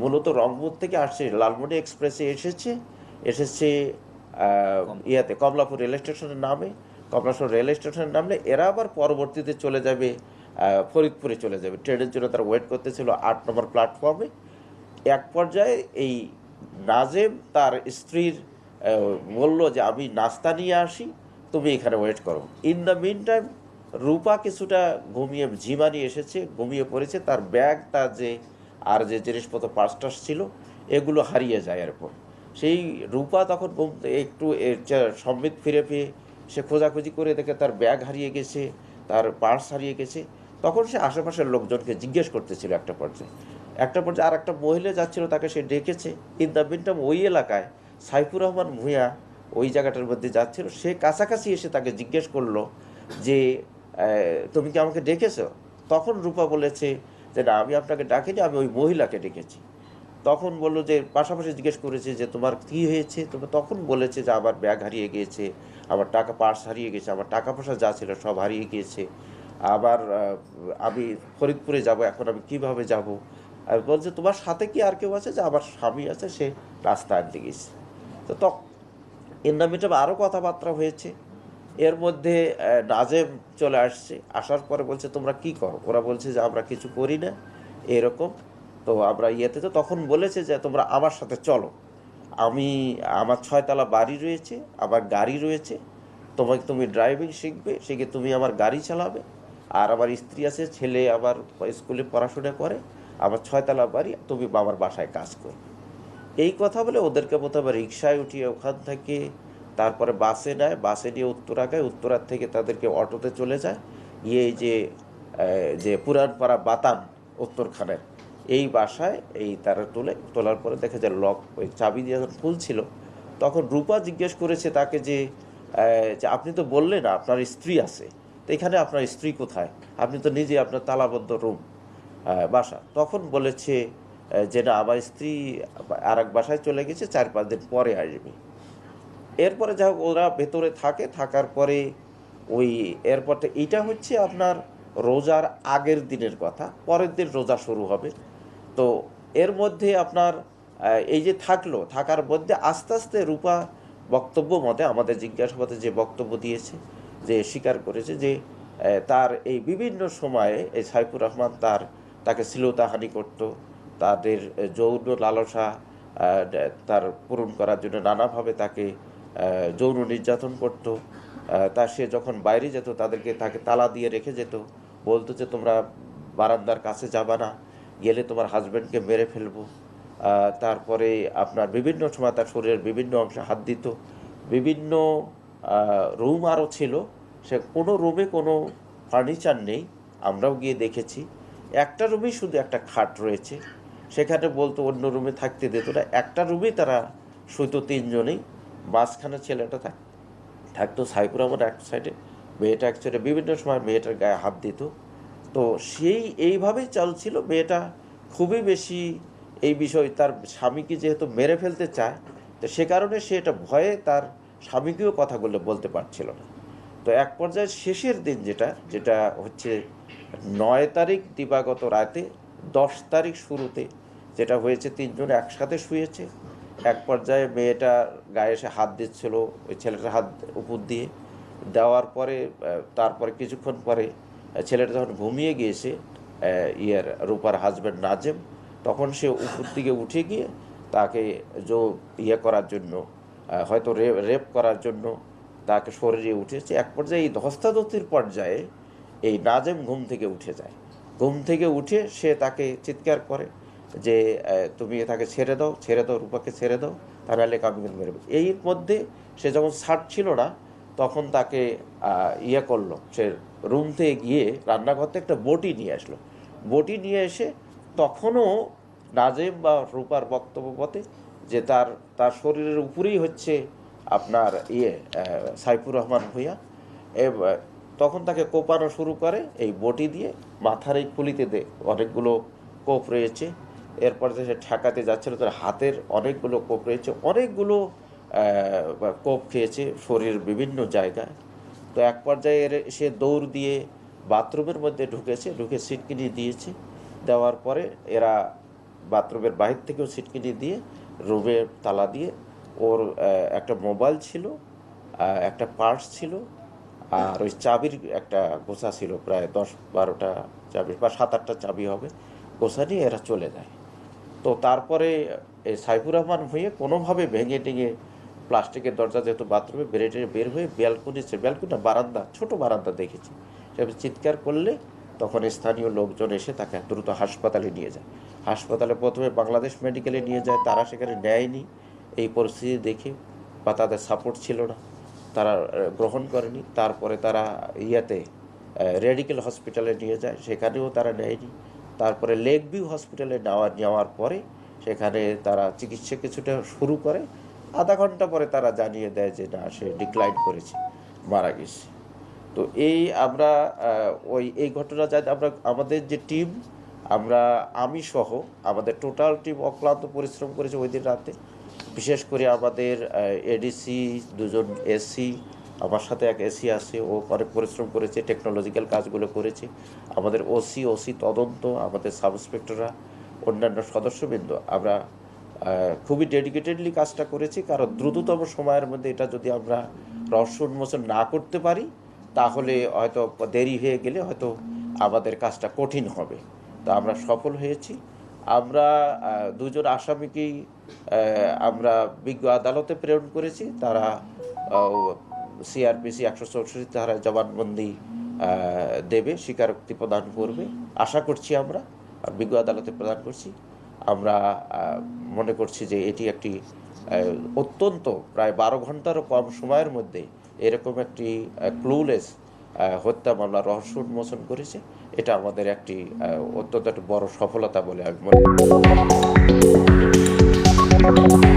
মূলত রংপুর থেকে আসছে লালমনি এক্সপ্রেসে এসেছে এসেছে ইয়াতে কমলাপুর রেল স্টেশনের নামে কমলাপুর রেল স্টেশনের নামলে এরা আবার পরবর্তীতে চলে যাবে ফরিদপুরে চলে যাবে। ট্রেনের জন্য তারা ওয়েট করতেছিল আট নম্বর প্ল্যাটফর্মে। এক পর্যায়ে এই নাজেম তার স্ত্রীর বলল যে আমি নাস্তা নিয়ে আসি তুমি এখানে ওয়েট করো। In the meantime Rupa কিছুটা ঘুমিয়ে ঝিমানি এসেছে ঘুমিয়ে পড়েছে তার ব্যাগ তার যে আর যে জিনিসপত্র পার্সটাস ছিল, এগুলো হারিয়ে যায় এরপর। সেই রূপা তখন একটু সম্বিত ফিরে পেয়ে সে খোঁজাখুঁজি করে দেখে তার ব্যাগ হারিয়ে গেছে, তার পার্স হারিয়ে গেছে। তখন সে আশেপাশের লোকজনকে জিজ্ঞেস করতেছিল একটা পর্যায়ে। একটা পর্যায়ে আর একটা মহিলা যাচ্ছিল, তাকে সে ডেকেছে। ইন দ্য মিনটাম ওই এলাকায় সাইফুর রহমান ভূঁইয়া ওই জায়গাটার মধ্যে যাচ্ছিল। সে কাছাকাছি এসে তাকে জিজ্ঞেস করল যে তুমি কি আমাকে ডেকেছো? তখন রূপা বলেছে যে না, আমি আপনাকে ডাকিনি, আমি ওই মহিলাকে ডেকেছি। তখন বলল যে, পাশাপাশি জিজ্ঞেস করেছে যে, তোমার কি হয়েছে? তুমি তখন বলেছে যে, আমার ব্যাগ হারিয়ে গিয়েছে, আমার টাকা, পার্স হারিয়ে গেছে আমার টাকা পয়সা যা ছিল সব হারিয়ে গিয়েছে। আবার আমি ফরিদপুরে যাব, এখন আমি কীভাবে যাব? আর বলছে, তোমার সাথে কি আর কেউ আছে? যে, আমার স্বামী আছে, সে রাস্তা আনতে গেছে তো তখন ইন্দামিটাম আরও কথাবার্তা হয়েছে। এর মধ্যে নাজেম চলে আসছে। আসার পরে বলছে, তোমরা কি করো? ওরা বলছে যে, আমরা কিছু করি না। এরকম। তো আমরা ইয়েতে, তো তখন বলেছে যে, তোমরা আমার সাথে চলো। আমি, আমার ছয়তলা বাড়ি রয়েছে, আমার গাড়ি রয়েছে। তোমাকে তুমি ড্রাইভিং শিখবে, শিখে তুমি আমার গাড়ি চালাবে। আর আমার স্ত্রী আছে, ছেলে আবার স্কুলে পড়াশোনা করে। আমার ছয়তলা বাড়ি, তুমি বাবার বাসায় কাজ করবে। এই কথা বলে ওদেরকে প্রথমে রিক্সায় উঠিয়ে ওখান থেকে তারপরে বাসে নেয়, বাসে নিয়ে উত্তরাগায় উত্তরার থেকে তাদেরকে অটোতে চলে যায়। গিয়ে এই যে যে পুরানপাড়া বাতান উত্তরখানের, এই বাসায় এই তারা তোলে। তোলার পরে দেখা যায় লক ওই চাবি দিয়ে যখন খুলছিল, তখন রূপা জিজ্ঞেস করেছে তাকে যে যে আপনি তো বললেন আপনার স্ত্রী আছে, তো এখানে আপনার স্ত্রী কোথায়? আপনি তো নিজে আপনার তালাবদ্ধ রুম বাসা। তখন বলেছে যে না, আমার স্ত্রী আর এক বাসায় চলে গেছে, চার পাঁচ দিন পরে আসবে। এরপরে যা ওরা ভেতরে থাকে, থাকার পরে ওই এরপর তো এইটা হচ্ছে আপনার রোজার আগের দিনের কথা, পরের দিন রোজা শুরু হবে। তো এর মধ্যে আপনার এই যে থাকল, থাকার মধ্যে আস্তে আস্তে রূপা বক্তব্য মতে, আমাদের জিজ্ঞাসাবাদে যে বক্তব্য দিয়েছে, যে স্বীকার করেছে যে তার এই বিভিন্ন সময়ে এই সাইফুর রহমান তার, তাকে শ্লীলতাহানি করতো, তাদের যৌন লালসা তার পূরণ করার জন্য নানাভাবে তাকে যৌন নির্যাতন করত। তা সে যখন বাইরে যেত, তাদেরকে তাকে তালা দিয়ে রেখে যেত। বলতো যে, তোমরা বারান্দার কাছে যাবা না, গেলে তোমার হাজব্যান্ডকে মেরে ফেলব। তারপরে আপনার বিভিন্ন সময় তার শরীরের বিভিন্ন অংশে হাত দিত। বিভিন্ন রুম আরও ছিল। সে কোনো রুমে কোনো ফার্নিচার নেই, আমরাও গিয়ে দেখেছি। একটা রুমেই শুধু একটা খাট রয়েছে। সেখানে বলতো অন্য রুমে থাকতে দিত না। একটা রুমেই তারা শুধু তিনজনেই। মাঝখানে ছেলেটা থাক, থাকতো সাইকুর আমার এক সাইডে মেয়েটা এক সাইডে বিভিন্ন সময় মেয়েটার গায়ে হাত দিত। তো সেই এইভাবেই চলছিল। মেয়েটা খুবই বেশি এই বিষয়, তার স্বামীকে যেহেতু মেরে ফেলতে চায়, তো সে কারণে সে এটা ভয়ে তার স্বামীকেও কথাগুলো বলতে পারছিল না। তো এক পর্যায়ে শেষের দিন যেটা যেটা হচ্ছে নয় তারিখ দিবাগত রাতে, দশ তারিখ শুরুতে যেটা হয়েছে, তিনজন একসাথে শুয়েছে। এক পর্যায়ে মেয়েটা গায়ে এসে হাত দিচ্ছিল, ওই ছেলেটার হাত উপর দিয়ে। দেওয়ার পরে তারপরে কিছুক্ষণ পরে ছেলেটা যখন ঘুমিয়ে গিয়েছে ইয়ের রূপার হাজব্যান্ড নাজেম, তখন সে উপর দিকে উঠে গিয়ে তাকে জো ইয়ে করার জন্য হয়তো রেপ রেপ করার জন্য তাকে শরীরে উঠেছে। এক পর্যায়ে এই ধস্তাধস্তির পর্যায়ে এই নাজেম ঘুম থেকে উঠে যায়। ঘুম থেকে উঠে সে তাকে চিৎকার করে যে তুমি তাকে ছেড়ে দাও ছেড়ে দাও, রূপাকে ছেড়ে দাও, তাহলে কামি মেরে ফেলব। এই মধ্যে সে যখন ছাড়ছিল না, তখন তাকে ইয়ে করল, সে রুম থেকে গিয়ে রান্নাঘর থেকে একটা বটি নিয়ে আসলো বটি নিয়ে এসে তখনও নাজেম বা রূপার বক্তব্য পথে যে তার তার শরীরের উপরেই হচ্ছে আপনার ইয়ে সাইফুর রহমান ভূঁইয়া তখন তাকে কোপানো শুরু করে, এই বটি দিয়ে মাথার এই খুলিতে দে, অনেকগুলো কোপ রয়েছে এরপর যে সে ঠেকাতে যাচ্ছিল, তার হাতের অনেকগুলো কোপ রয়েছে, অনেকগুলো কোপ খেয়েছে শরীরের বিভিন্ন জায়গায়। তো এক পর্যায়ে এর- সে দৌড় দিয়ে বাথরুমের মধ্যে ঢুকেছে, ঢুকে সিটকিনি দিয়েছে। দেওয়ার পরে এরা বাথরুমের বাহির থেকেও সিটকিনি দিয়ে রুমে তালা দিয়ে ওর একটা মোবাইল ছিল একটা পার্স ছিল আর ওই চাবির একটা গোছা ছিল, প্রায় দশ বারোটা চাবি বা সাত আটটা চাবি হবে, গোছা নিয়ে এরা চলে যায়। তো তারপরে এই সাইফুর রহমান হয়ে কোনোভাবে ভেঙে টেঙে প্লাস্টিকের দরজা, যেহেতু বাথরুমে বেরেটে বের হয়ে ব্যালকনিতে ব্যালকনি বারান্দা, ছোট বারান্দা দেখেছি। সেভাবে চিৎকার করলে তখন স্থানীয় লোকজন এসে তাকে দ্রুত হাসপাতালে নিয়ে যায়। হাসপাতালে প্রথমে বাংলাদেশ মেডিকেলে নিয়ে যায়, তারা সেখানে নেয়নি। এই পরিস্থিতি দেখে বা তাদের সাপোর্ট ছিল না। তারা গ্রহণ করেনি। তারপরে তারা ইয়াতে রেডিকেল হসপিটালে নিয়ে যায়, সেখানেও তারা নেয়নি। তারপরে লেক ভিউ হসপিটালে নেওয়া, নেওয়ার পরে সেখানে তারা চিকিৎসা কিছুটা শুরু করে। আধা ঘণ্টা পরে তারা জানিয়ে দেয় যে, না, সে ডিক্লাইন করেছে, মারা গেছে। তো এই আমরা ওই, এই ঘটনা যা আমরা, আমাদের যে টিম আমরা, আমি সহ আমাদের টোটাল টিম অক্লান্ত পরিশ্রম করেছে ওই দিন রাতে। বিশেষ করে আমাদের এডিসি দুজন এসি আমার সাথে এক এসি আছে, ও অনেক পরিশ্রম করেছে টেকনোলজিক্যাল কাজগুলো করেছে। আমাদের ওসি ওসি তদন্ত, আমাদের সাব ইন্সপেক্টররা অন্যান্য সদস্যবৃন্দ, আমরা খুবই ডেডিকেটেডলি কাজটা করেছি, কারণ দ্রুততম সময়ের মধ্যে এটা যদি আমরা রহস্য উন্মোচন না করতে পারি, তাহলে হয়তো দেরি হয়ে গেলে হয়তো আমাদের কাজটা কঠিন হবে। তা আমরা সফল হয়েছি। আমরা দুজন আসামিকেই আমরা বিজ্ঞ আদালতে প্রেরণ করেছি। তারা সিআরপিসি একশো চৌষট্টি ধারায় জবানবন্দি দেবে, স্বীকারোক্তি প্রদান করবে। আশা করছি আমরা, আর বিজ্ঞ আদালতে প্রদান করছি। আমরা মনে করছি যে এটি একটি অত্যন্ত প্রায় বারো ঘন্টারও কম সময়ের মধ্যে এরকম একটি ক্লুলেস হত্যা মামলা রহস্য উন্মোচন করেছে। এটা আমাদের একটি অত্যন্ত একটি বড় সফলতা বলে আমি মনে করি।